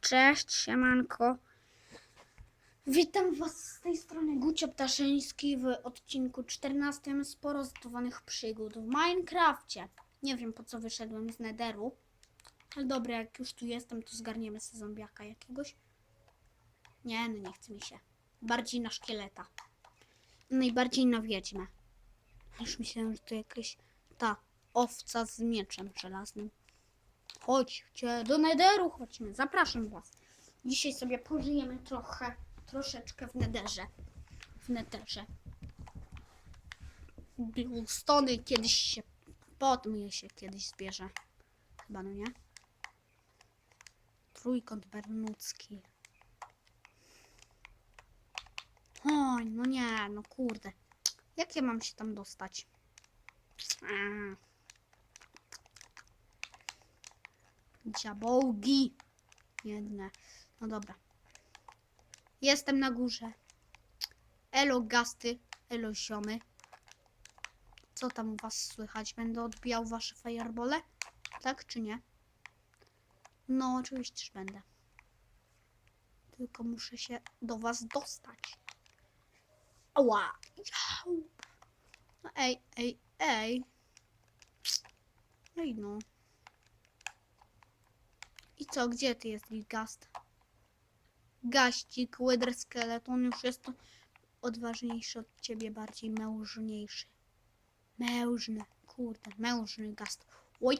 Cześć, siemanko. Witam Was z tej strony Gucio Ptaszyński w odcinku 14 z porozdawanych przygód w Minecrafcie. Nie wiem po co wyszedłem z Netheru, ale dobra, jak już tu jestem, to zgarniemy sobie zombiaka jakiegoś. Nie, no nie chce mi się. Bardziej na szkieleta. Najbardziej na wiedźmę. Już myślałem, że to jakaś ta owca z mieczem żelaznym. Chodźcie do Netheru, chodźmy, zapraszam was. Dzisiaj sobie pożyjemy trochę, troszeczkę w Netherze. W Netherze. Glustony kiedyś się, potem je się kiedyś zbierze. Chyba, no nie? Trójkąt bermudzki. Oj, no nie, no kurde. Jak ja mam się tam dostać? Aaa. Dziabołgi. Jedne. No dobra. Jestem na górze. Elo gasty, elo ziomy. Co tam u was słychać? Będę odbijał wasze firebole? Tak czy nie? No, oczywiście, że będę. Tylko muszę się do was dostać. Ała! Jau! No ej, ej, ej. Ej no. I co, gdzie ty jesteś, Gast? Gaścik, Wither Skeleton już jest odważniejszy od ciebie, bardziej mężniejszy. Mężny, kurde, mężny Gast. Oj!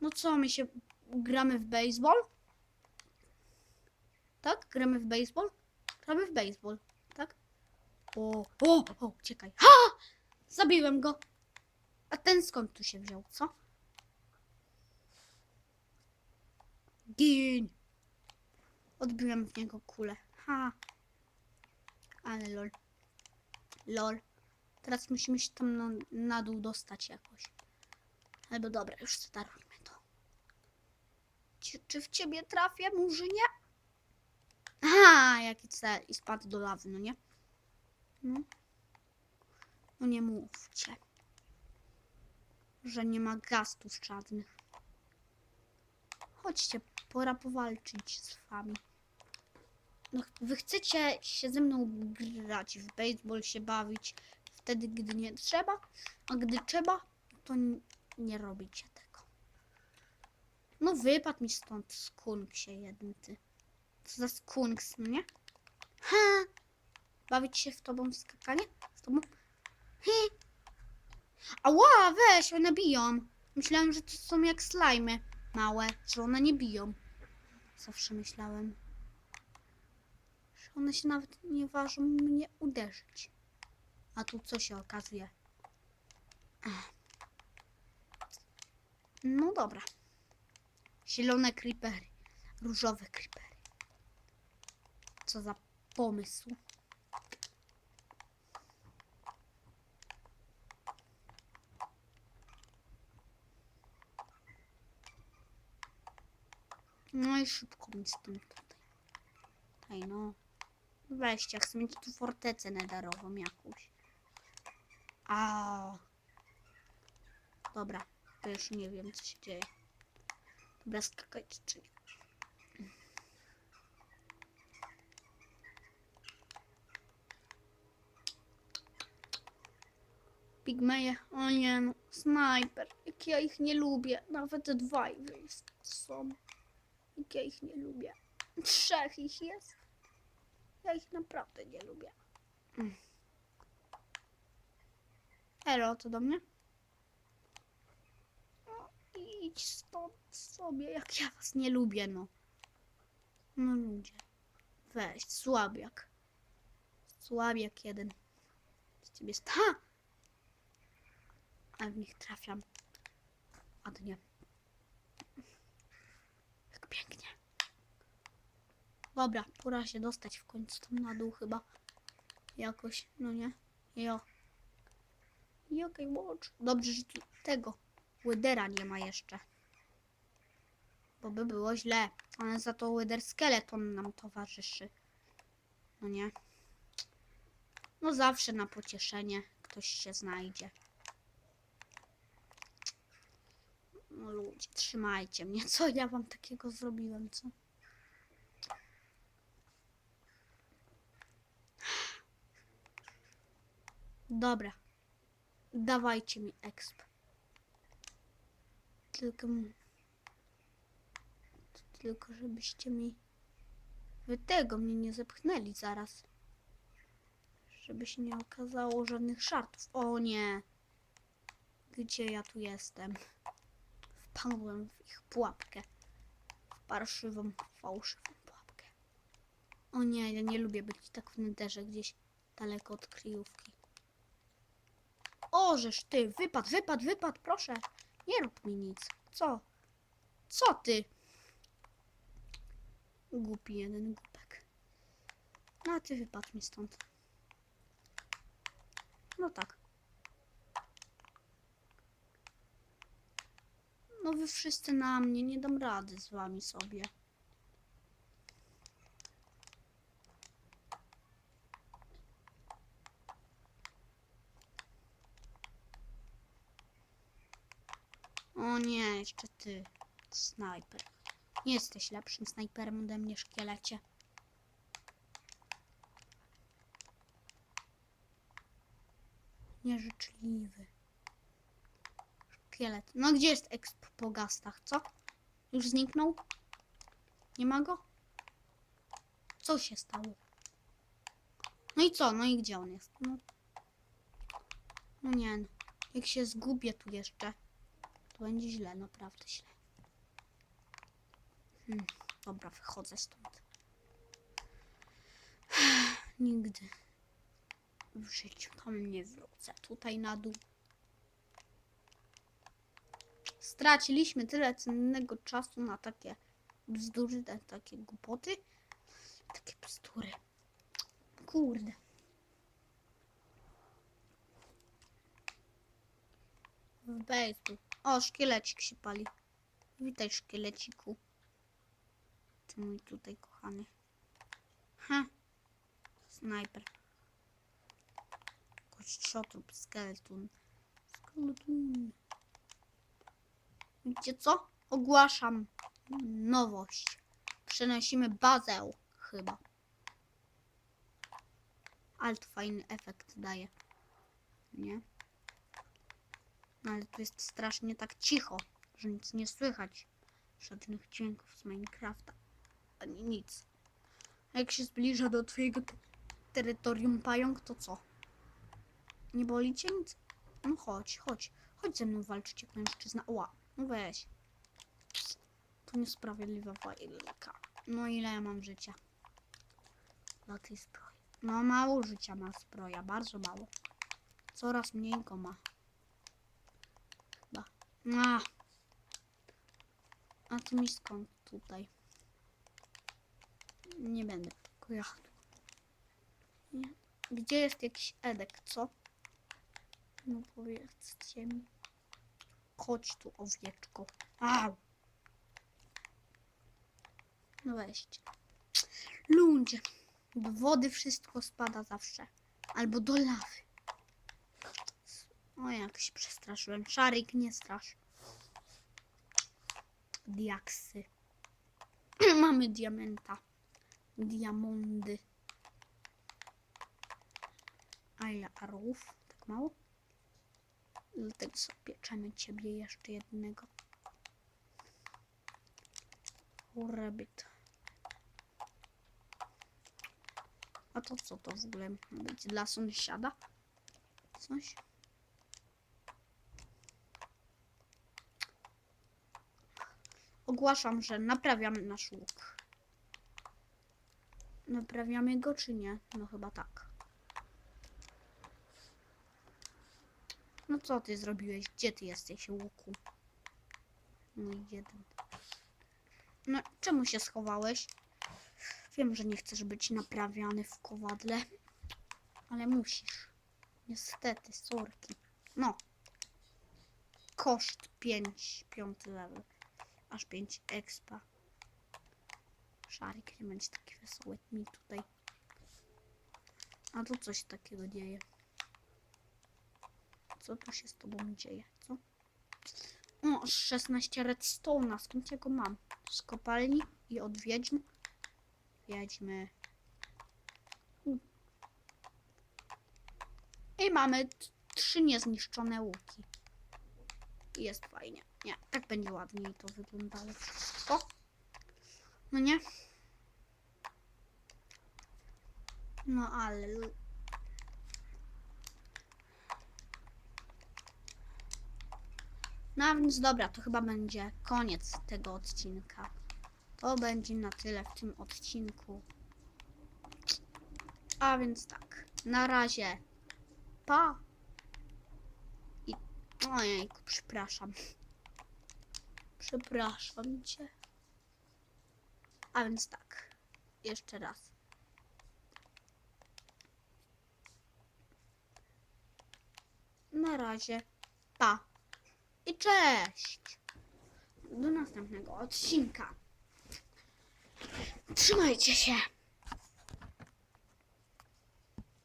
No co, my się gramy w baseball? Tak? Gramy w baseball? Gramy w baseball, tak? O, o, o, uciekaj. Ha! Zabiłem go. A ten skąd tu się wziął, co? Gin! Odbiłem w niego kulę. Ha! Ale lol. Lol. Teraz musimy się tam na, na dół dostać jakoś. Albo dobra, już starujmy to. Czy, czy w ciebie trafię, murzynie? Aha, jaki cel. I spadł do lawy, no nie? No. No nie mówcie. Że nie ma gastów żadnych. Chodźcie, pora powalczyć z wami. No, wy chcecie się ze mną grać, w baseball się bawić wtedy, gdy nie trzeba, a gdy trzeba, to nie robicie tego. No wypadł mi stąd skunk się jeden ty. Co za skunks, no nie? Ha! Bawić się w tobą w skakanie? Z tobą? Hi! Ała, weź, one biją. Myślałem, że to są jak slajmy małe, że one nie biją. Zawsze myślałem, że one się nawet nie ważą mnie uderzyć. A tu co się okazuje? Ech. No dobra. Zielone creepery, różowe creepery. Co za pomysł. No i szybko mi stąd tutaj. Ej no. Weźcie, chcę mieć tu fortecę nedarową jakąś. A. Dobra, to już nie wiem co się dzieje. Dobra, skakać czy nie. Pigmeje, o nie no, snajper, jak ja ich nie lubię, nawet dwa jest są. Jak ja ich nie lubię. Trzech ich jest. Ja ich naprawdę nie lubię. Elo, to do mnie? No, idź stąd sobie, jak ja was nie lubię, no. No ludzie. Weź, słabiak. Słabiak jeden. Z ciebie. Ha! Ale w nich trafiam. Ładnie. Jak Dobra, pora się dostać w końcu tam na dół chyba. Jakoś, no nie? Jo. Jokaj watch. Dobrze, że tu tego Wydera nie ma jeszcze. Bo by było źle. Ale za to Wither Skeleton nam towarzyszy. No nie? No zawsze na pocieszenie ktoś się znajdzie. No ludzie, trzymajcie mnie. Co ja wam takiego zrobiłem, co? Dobra. Dawajcie mi exp. Tylko... Tylko żebyście mi... Wy tego mnie nie zepchnęli zaraz. Żeby się nie okazało żadnych żartów. O nie! Gdzie ja tu jestem? Wpadłem w ich pułapkę. W parszywą, fałszywą pułapkę. O nie, ja nie lubię być tak w nederze gdzieś daleko od kryjówki. O, żeż ty, wypad, wypad, wypad, proszę. Nie rób mi nic. Co? Co ty? Głupi jeden głupek. No a ty wypadł mi stąd. No tak. No wy wszyscy na mnie, nie dam rady z wami sobie. O nie, jeszcze ty, snajper. Nie jesteś lepszym snajperem ode mnie, szkielecie. Nieżyczliwy. Szkielet. No gdzie jest exp po gastach, co? Już zniknął? Nie ma go? Co się stało? No i co? No i gdzie on jest? No, no nie no. Jak się zgubię tu jeszcze, to będzie źle, naprawdę źle. Hmm, dobra, wychodzę stąd. Nigdy w życiu tam nie wrócę. Tutaj na dół. Straciliśmy tyle cennego czasu na takie bzdury, na takie głupoty. Takie bzdury. Kurde. W baseball. O, szkielecik się pali. Witaj, szkieleciku. Ty mój tutaj kochany. Ha. Snajper. Kościotrup, skeleton. Skeleton. Wiecie co? Ogłaszam nowość. Przenosimy bazę chyba. Ale to fajny efekt daje. Nie? No ale tu jest strasznie tak cicho, że nic nie słychać. Żadnych dźwięków z Minecrafta. Ani nic. A jak się zbliża do twojego te- terytorium pająk, to co? Nie boli cię nic? No chodź, chodź. Chodź ze mną walczyć jak mężczyzna. Ła, no weź. To niesprawiedliwa walka. No ile ja mam życia? Dla tej zbroi. No mało życia ma zbroja, bardzo mało. Coraz mniej go ma. A. A ty mi skąd tutaj? Nie będę. Gdzie jest jakiś Edek, co? No powiedzcie mi. Chodź tu, owieczko. Au! No weźcie. Ludzie. Do wody wszystko spada zawsze. Albo do lawy. O, jak się przestraszyłem. Szarik, nie strasz. Diaksy. Mamy diamenta. Diamondy. A ile arłów? Tak mało? Dlatego sobie pieczemy ciebie jeszcze jednego. Rabbit. A to co to w ogóle ma być dla sąsiada? Coś? Ogłaszam, że naprawiamy nasz łuk. Naprawiamy go czy nie? No chyba tak. No co ty zrobiłeś? Gdzie ty jesteś, łuku? No jeden. No, czemu się schowałeś? Wiem, że nie chcesz być naprawiany w kowadle, ale musisz. Niestety, sorki. No. Koszt 5, piąty level. Aż 5 expa. Szarik nie będzie taki wesoły mi tutaj. A tu coś takiego dzieje. Co tu się z tobą dzieje, co? O, 16 redstone'a. Skąd ja go mam? Z kopalni i od wiedźm. Wiedźmy. I mamy trzy niezniszczone łuki. Jest fajnie. Nie, tak będzie ładniej to wyglądało wszystko. No nie? No ale... No więc dobra, to chyba będzie koniec tego odcinka. To będzie na tyle w tym odcinku. A więc tak, na razie. Pa! Ojejku, przepraszam. Przepraszam cię. A więc tak, jeszcze raz. Na razie. Pa! I cześć! Do następnego odcinka. Trzymajcie się!